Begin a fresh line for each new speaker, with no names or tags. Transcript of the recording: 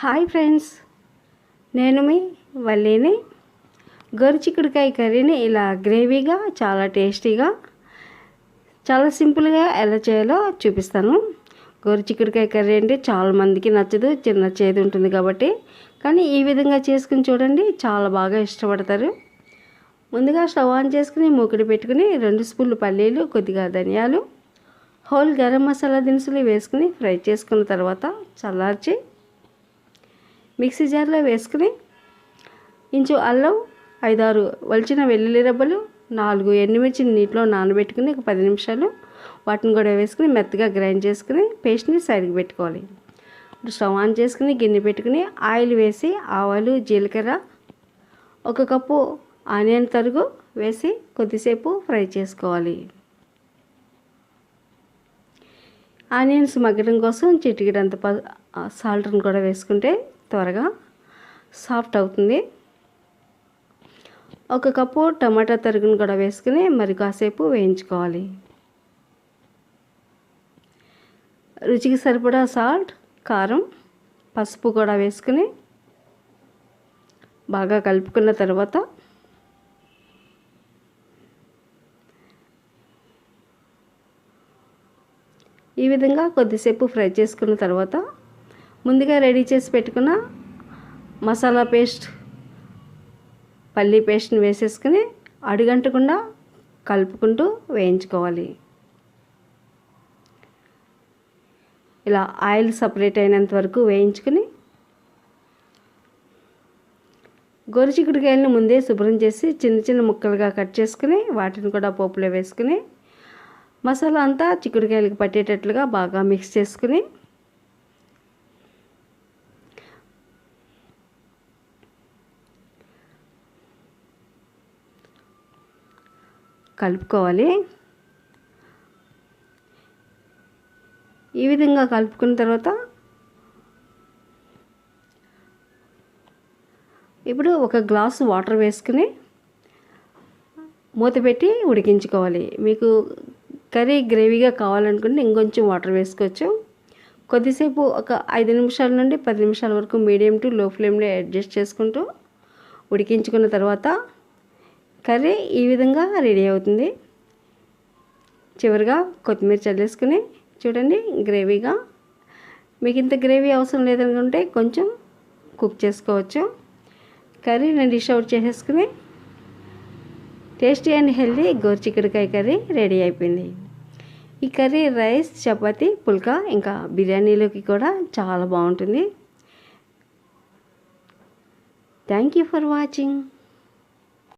Hi friends. నేను మీ వల్లిని. గొరుచిక్కుడుకాయ కర్రీని ఇలా గ్రేవీగా చాలా టేస్టీగా చాలా సింపుల్గా ఎలా చేయాలో చూపిస్తాను. గోరుచిక్కుడుకాయ కర్రీ అంటే చాలా మందికి నచ్చదు చిన్న చేదు ఉంటుంది కాబట్టి. కానీ ఈ విధంగా చేసుకుని చూడండి చాలా బాగా ఇష్టపడతారు. ముందుగా స్టవ్ ఆన్ చేసుకుని మూకుడి పెట్టుకుని రెండు స్పూన్లు పల్లీలు కొద్దిగా ధనియాలు హోల్ గరం మసాలా దినుసులు వేసుకుని ఫ్రై చేసుకున్న తర్వాత చల్లార్చి మిక్సీ జార్లో వేసుకుని ఇంచు అల్లం ఐదారు వలిచిన వెల్లుల్లి రబ్బలు నాలుగు ఎండుమిర్చి నీటిలో నానబెట్టుకుని ఒక పది నిమిషాలు వాటిని కూడా వేసుకుని మెత్తగా గ్రైండ్ చేసుకుని పేస్ట్ని సైడ్కి పెట్టుకోవాలి. ఇప్పుడు స్టవ్ ఆన్ చేసుకుని గిన్నె పెట్టుకుని ఆయిల్ వేసి ఆవాలు జీలకర్ర ఒక కప్పు ఆనియన్ తరుగు వేసి కొద్దిసేపు ఫ్రై చేసుకోవాలి. ఆనియన్స్ మగ్గడం కోసం చిటికిడంత ప సాల్ట్ని కూడా వేసుకుంటే త్వరగా సాఫ్ట్ అవుతుంది. ఒక కప్పు టమాటా తరుగును కూడా వేసుకుని మరి కాసేపు వేయించుకోవాలి. రుచికి సరిపడా సాల్ట్ కారం పసుపు కూడా వేసుకుని బాగా కలుపుకున్న తర్వాత ఈ విధంగా కొద్దిసేపు ఫ్రై చేసుకున్న తర్వాత ముందుగా రెడీ చేసి పెట్టుకున్న మసాలా పేస్ట్ పల్లీ పేస్ట్ని వేసేసుకుని అడుగంటకుండా కలుపుకుంటూ వేయించుకోవాలి. ఇలా ఆయిల్ సపరేట్ అయినంత వరకు వేయించుకుని గోరుచిక్కుడుకాయలను ముందే శుభ్రం చేసి చిన్న చిన్న ముక్కలుగా కట్ చేసుకుని వాటిని కూడా పోపులో వేసుకుని మసాలా అంతా చిక్కుడుకాయలకు పట్టేటట్లుగా బాగా మిక్స్ చేసుకుని కలుపుకోవాలి. ఈ విధంగా కలుపుకున్న తర్వాత ఇప్పుడు ఒక గ్లాసు వాటర్ వేసుకుని మూత పెట్టి ఉడికించుకోవాలి. మీకు కర్రీ గ్రేవీగా కావాలనుకుంటే ఇంకొంచెం వాటర్ వేసుకోవచ్చు. కొద్దిసేపు ఒక ఐదు నిమిషాల నుండి పది నిమిషాల వరకు మీడియం టు లో ఫ్లేమ్లో అడ్జస్ట్ చేసుకుంటూ ఉడికించుకున్న తర్వాత కర్రీ ఈ విధంగా రెడీ అవుతుంది. చివరిగా కొత్తిమీర చల్లేసుకుని చూడండి గ్రేవీగా. మీకు ఇంత గ్రేవీ అవసరం లేదనుకుంటే కొంచెం కుక్ చేసుకోవచ్చు. కర్రీ నేను డిష్ అవుట్ చేసేసుకుని టేస్టీ అండ్ హెల్దీ గోరు చిక్కుడుకాయ కర్రీ రెడీ అయిపోయింది. ఈ కర్రీ రైస్ చపాతి పుల్కా ఇంకా బిర్యానీలోకి కూడా చాలా బాగుంటుంది. Thank you for watching.